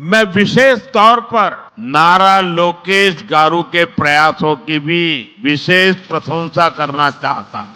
मैं विशेष तौर पर नारा लोकेश गारू के प्रयासों की भी विशेष प्रशंसा करना चाहता हूँ।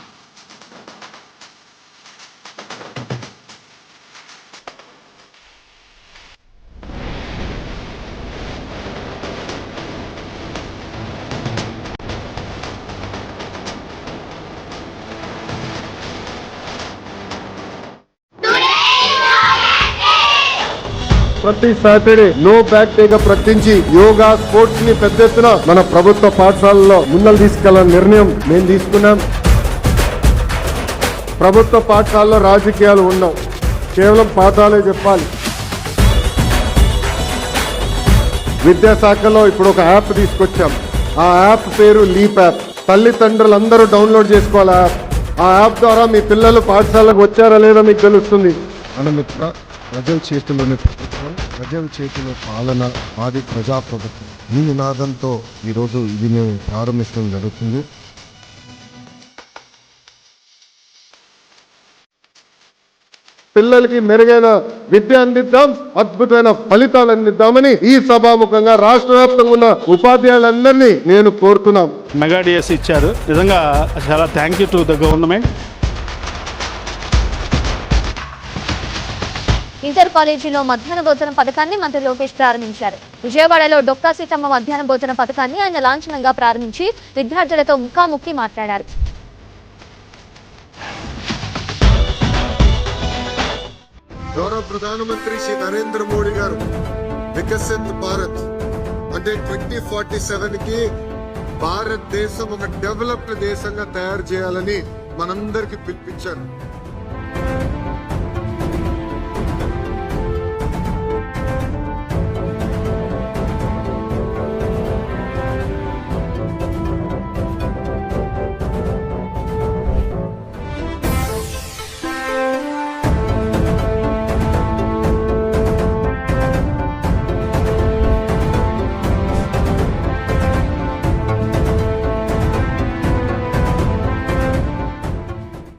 ప్రతి సాటర్డే నో బ్యాక్ టేక్ ప్రకటించి యోగా స్పోర్ట్స్ని పెద్ద ఎత్తున మన ప్రభుత్వ పాఠశాలలో ముందలు తీసుకెళ్ళాలని నిర్ణయం మేము తీసుకున్నాం. ప్రభుత్వ పాఠశాలలో రాజకీయాలు ఉండవు. కేవలం పాఠాలే చెప్పాలి. విద్యాశాఖలో ఇప్పుడు ఒక యాప్ తీసుకొచ్చాం. ఆ యాప్ పేరు లీప్ యాప్. తల్లిదండ్రులందరూ డౌన్లోడ్ చేసుకోవాలి యాప్. ఆ యాప్ ద్వారా మీ పిల్లలు పాఠశాలకు వచ్చారా లేదా మీకు తెలుస్తుంది. అనమిత్ర ప్రజల చేతిలోని ప్రభుత్వం ప్రజల చేతిలో పాలన మాది ప్రజాప్రభుత్వం. ఈ నినాదంతో ఈరోజు ఇది మేము ప్రారంభించడం జరుగుతుంది. పిల్లలకి మెరుగైన విద్య అందిద్దాం అద్భుతమైన ఫలితాలు అందిద్దామని ఈ సభాముఖంగా రాష్ట్ర వ్యాప్తంగా ఉన్న ఉపాధ్యాయులందరినీ నేను కోరుతున్నాం. మెగా డిఎస్ ఇచ్చారు. నిజంగా చాలా thank you to the government. Inter కాలేజీలో మధ్యాహ్న భోజన పథకాన్ని మంత్రి లోకేష్ ప్రారంభించారు. విజయవాడలో డొక్కా సీతమ్మ మధ్యాహ్న భోజన పథకాన్ని ఆయన లాంఛనంగా ప్రారంభించి విద్యార్థులతో ముఖాముఖి మాట్లాడారు. గౌరవ ప్రధానమంత్రి శ్రీ నరేంద్ర మోడీ గారు వికసిత్ భారత్ అంటే ట్వంటీ ఫార్టీ సెవెన్కి భారతదేశం ఒక డెవలప్డ్ దేశంగా తయారు చేయాలని మనందరికి పిలిపించారు.